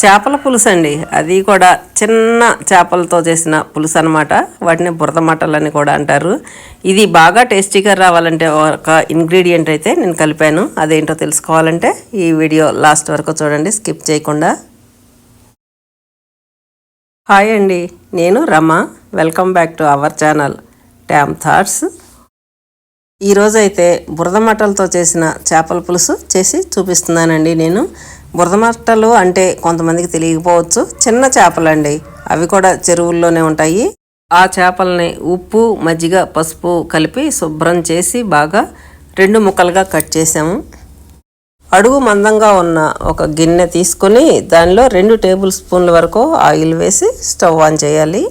చేపల పులుసు అండి అది కూడా చిన్న చేపలతో చేసిన పులుసు అనమాట వాటిని బురద మటలని కూడా అంటారు. ఇది బాగా టేస్టీగా రావాలంటే ఒక ఇంగ్రీడియంట్ అయితే నేను కలిపాను. అదేంటో తెలుసుకోవాలంటే ఈ వీడియో లాస్ట్ వరకు చూడండి. స్కిప్ చేయకుండా. హాయ్ అండి. నేను Rama. Welcome back to our channel ట్యామ్ thoughts. ఈరోజైతే బురద మటలతో చేసిన చేపల పులుసు చేసి చూపిస్తున్నానండి నేను. బురదమట్టలు అంటే కొంతమందికి తెలియకపోవచ్చు. చిన్న చేపలండి. అవి కూడా చెరువుల్లోనే ఉంటాయి. ఆ చేపల్ని ఉప్పు మజ్జిగ పసుపు కలిపి శుభ్రం చేసి బాగా రెండు ముక్కలుగా కట్ చేసాము. అడుగు మందంగా ఉన్న ఒక గిన్నె తీసుకొని దానిలో రెండు టేబుల్ స్పూన్ల వరకు ఆయిల్ వేసి స్టవ్ ఆన్ చేయాలి.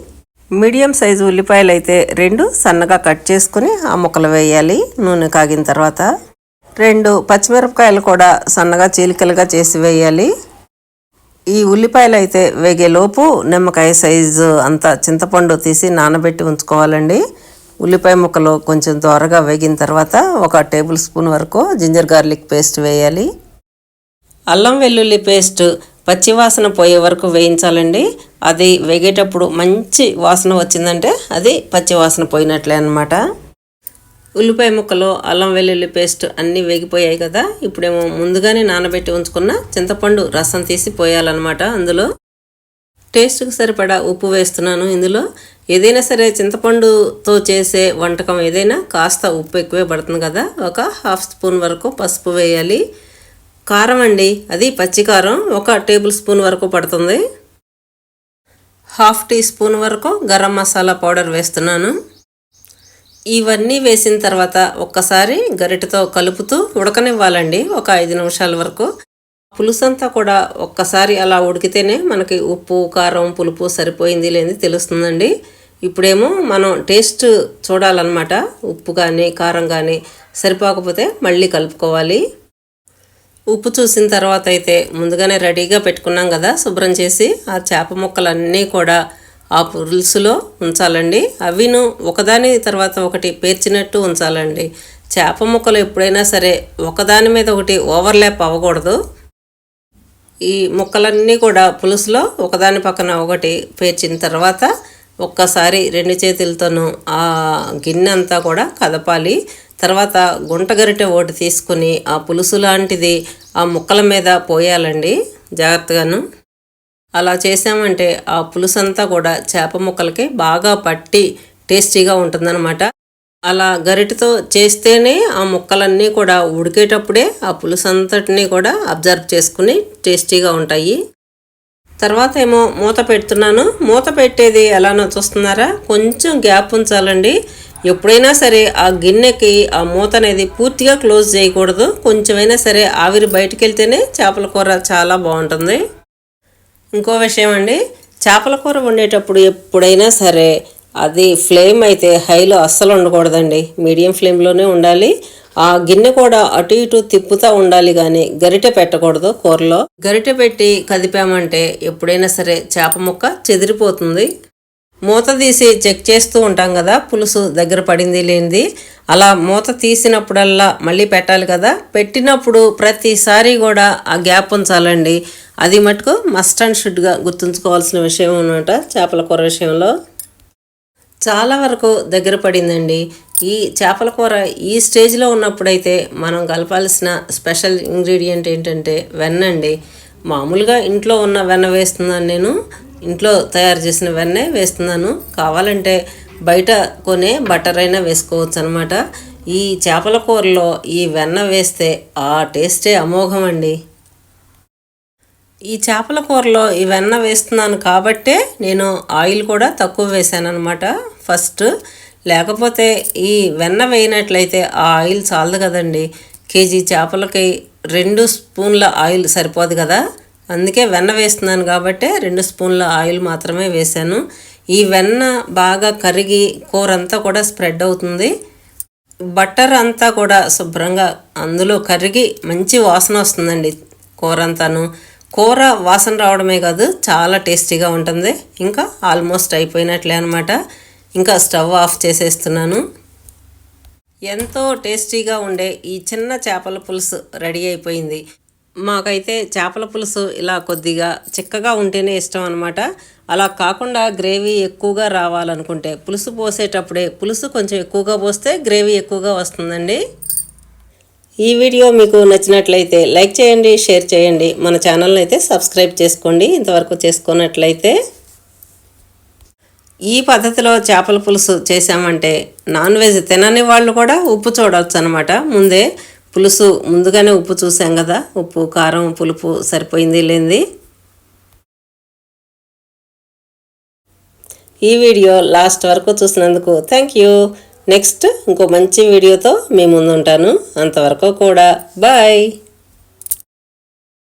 మీడియం సైజు ఉల్లిపాయలు అయితే రెండు సన్నగా కట్ చేసుకుని ఆ ముక్కలు వేయాలి. నూనె కాగిన తర్వాత రెండు పచ్చిమిరపకాయలు కూడా సన్నగా చీలికలుగా చేసి వేయాలి. ఈ ఉల్లిపాయలు అయితే వేగేలోపు నిమ్మకాయ సైజు అంత చింతపండు తీసి నానబెట్టి ఉంచుకోవాలండి. ఉల్లిపాయ ముక్కలు కొంచెం దోరగా వేగిన తర్వాత ఒక టేబుల్ స్పూన్ వరకు జింజర్ గార్లిక్ పేస్ట్ వేయాలి. అల్లం వెల్లుల్లి పేస్ట్ పచ్చివాసన పోయే వరకు వేయించాలండి. అది వేగేటప్పుడు మంచి వాసన వచ్చిందంటే అది పచ్చివాసన పోయినట్లే అనమాట ఉల్లిపాయ ముక్కలు అల్లం వెల్లుల్లి పేస్ట్ అన్నీ వేగిపోయాయి కదా. ఇప్పుడేమో ముందుగానే నానబెట్టి ఉంచుకున్న చింతపండు రసం తీసి పోయాలన్నమాట అందులో. టేస్ట్కి సరిపడా ఉప్పు వేస్తున్నాను ఇందులో. ఏదైనా సరే చింతపండుతో చేసే వంటకం ఏదైనా కాస్త ఉప్పు ఎక్కువే పడుతుంది కదా. ఒక హాఫ్ స్పూన్ వరకు పసుపు వేయాలి. కారం అండి అది పచ్చి కారం ఒక టేబుల్ స్పూన్ వరకు పడుతుంది. హాఫ్ టీ స్పూన్ వరకు గరం మసాలా పౌడర్ వేస్తున్నాను. ఇవన్నీ వేసిన తర్వాత ఒక్కసారి గరిటతో కలుపుతూ ఉడకనివ్వాలండి ఒక ఐదు నిమిషాల వరకు. పులుసంతా కూడా ఒక్కసారి అలా ఉడికితేనే మనకి ఉప్పు కారం పులుపు సరిపోయింది లేని తెలుస్తుందండి. ఇప్పుడేమో మనం టేస్ట్ చూడాలన్నమాట. ఉప్పు కానీ కారం కానీ సరిపోకపోతే మళ్ళీ కలుపుకోవాలి. ఉప్పు చూసిన తర్వాత అయితే ముందుగానే రెడీగా పెట్టుకున్నాం కదా శుభ్రం చేసి ఆ చేప ముక్కలన్నీ కూడా ఆ పులుసులో ఉంచాలండి. అవిను ఒకదాని తర్వాత ఒకటి పేర్చినట్టు ఉంచాలండి. చేప ముక్కలు ఎప్పుడైనా సరే ఒకదాని మీద ఒకటి ఓవర్లాప్ అవ్వకూడదు. ఈ ముక్కలన్నీ కూడా పులుసులో ఒకదాని పక్కన ఒకటి పేర్చిన తర్వాత ఒక్కసారి రెండు చేతులతోనూ ఆ గిన్నె అంతా కూడా కదపాలి. తర్వాత గుంట గరిటె ఒకటి తీసుకుని ఆ పులుసు లాంటిది ఆ ముక్కల మీద పోయాలండి. జాగ్రత్తగాను. అలా చేసామంటే ఆ పులుసంతా కూడా చేప ముక్కలకి బాగా పట్టి టేస్టీగా ఉంటుందన్నమాట. అలా గరిటతో చేస్తేనే ఆ ముక్కలన్నీ కూడా ఉడికేటప్పుడే ఆ పులుసు కూడా అబ్జర్వ్ చేసుకుని టేస్టీగా ఉంటాయి. తర్వాత ఏమో మూత పెడుతున్నాను. మూత పెట్టేది ఎలానో చూస్తున్నారా? కొంచెం గ్యాప్ ఉంచాలండి. ఎప్పుడైనా సరే ఆ గిన్నెకి ఆ మూత అనేది పూర్తిగా క్లోజ్ చేయకూడదు. కొంచెమైనా సరే ఆవిరి బయటికి వెళ్తేనే చేపల కూర చాలా బాగుంటుంది. ఇంకో విషయం అండి చేపల కూర వండేటప్పుడు ఎప్పుడైనా సరే అది ఫ్లేమ్ అయితే హైలో అస్సలు ఉండకూడదండి. మీడియం ఫ్లేమ్లోనే ఉండాలి. ఆ గిన్నె కూడా అటు ఇటు తిప్పుతూ ఉండాలి కానీ గరిటె పెట్టకూడదు కూరలో. గరిటె పెట్టి కదిపామంటే ఎప్పుడైనా సరే చేప ముక్క చెదిరిపోతుంది. మూత తీసి చెక్ చేస్తూ ఉంటాం కదా పులుసు దగ్గర పడింది లేనిది. అలా మూత తీసినప్పుడల్లా మళ్ళీ పెట్టాలి కదా. పెట్టినప్పుడు ప్రతిసారి కూడా ఆ గ్యాప్ ఉంచాలండి. అది మటుకు మస్ట్ అండ్ షుడ్గా గుర్తుంచుకోవాల్సిన విషయం అనమాట చేపల కూర విషయంలో. చాలా వరకు దగ్గర పడిందండి. ఈ చేపల కూర ఈ స్టేజ్లో ఉన్నప్పుడైతే మనం కలపాల్సిన స్పెషల్ ఇంగ్రీడియంట్ ఏంటంటే వెన్న అండి మామూలుగా ఇంట్లో ఉన్న వెన్న వేస్తున్నాను నేను. ఇంట్లో తయారు చేసినవన్నీ వేస్తున్నాను. కావాలంటే బయట కొనే బటర్ అయినా వేసుకోవచ్చు అనమాట ఈ చేపల కూరలో ఈ వెన్న వేస్తే ఆ టేస్టే అమోఘం అండి ఈ చేపల కూరలో ఈ వెన్న వేస్తున్నాను కాబట్టే నేను ఆయిల్ కూడా తక్కువ వేసాను అనమాట ఫస్ట్ లేకపోతే ఈ వెన్న వేయనట్లయితే ఆ ఆయిల్ చాలదు కదండి. కేజీ చేపలకి రెండు స్పూన్ల ఆయిల్ సరిపోదు కదా. అందుకే వెన్న వేస్తున్నాను కాబట్టి రెండు స్పూన్ల ఆయిల్ మాత్రమే వేశాను. ఈ వెన్న బాగా కరిగి కూర అంతా కూడా స్ప్రెడ్ అవుతుంది. బటర్ అంతా కూడా శుభ్రంగా అందులో కరిగి మంచి వాసన వస్తుందండి కూర అంతాను కూర వాసన రావడమే కాదు చాలా టేస్టీగా ఉంటుంది. ఇంకా ఆల్మోస్ట్ అయిపోయినట్లే అనమాట ఇంకా స్టవ్ ఆఫ్ చేసేస్తున్నాను. ఎంతో టేస్టీగా ఉండే ఈ చిన్న చేపల పులుసు రెడీ అయిపోయింది. మాకైతే చేపల పులుసు ఇలా కొద్దిగా చిక్కగా ఉంటేనే ఇష్టం అనమాట అలా కాకుండా గ్రేవీ ఎక్కువగా రావాలనుకుంటే పులుసు పోసేటప్పుడే పులుసు కొంచెం ఎక్కువగా పోస్తే గ్రేవీ ఎక్కువగా వస్తుందండి. ఈ వీడియో మీకు నచ్చినట్లయితే లైక్ చేయండి షేర్ చేయండి. మన ఛానల్ని అయితే సబ్స్క్రైబ్ చేసుకోండి. ఇంతవరకు చేసుకున్నట్లయితే ఈ పద్ధతిలో చేపల పులుసు చేసామంటే నాన్ వెజ్ తినని వాళ్ళు కూడా ఉప్పు చూడవచ్చు అనమాట ముందే పులుసు ముందుగానే ఉప్పు చూసాం కదా. ఉప్పు కారం పులుపు సరిపోయింది లేనిది ఈ వీడియో లాస్ట్ వరకు చూసినందుకు థ్యాంక్ యూ. నెక్స్ట్ ఇంకో మంచి వీడియోతో మీ ముందుంటాను. అంతవరకు కూడా బాయ్.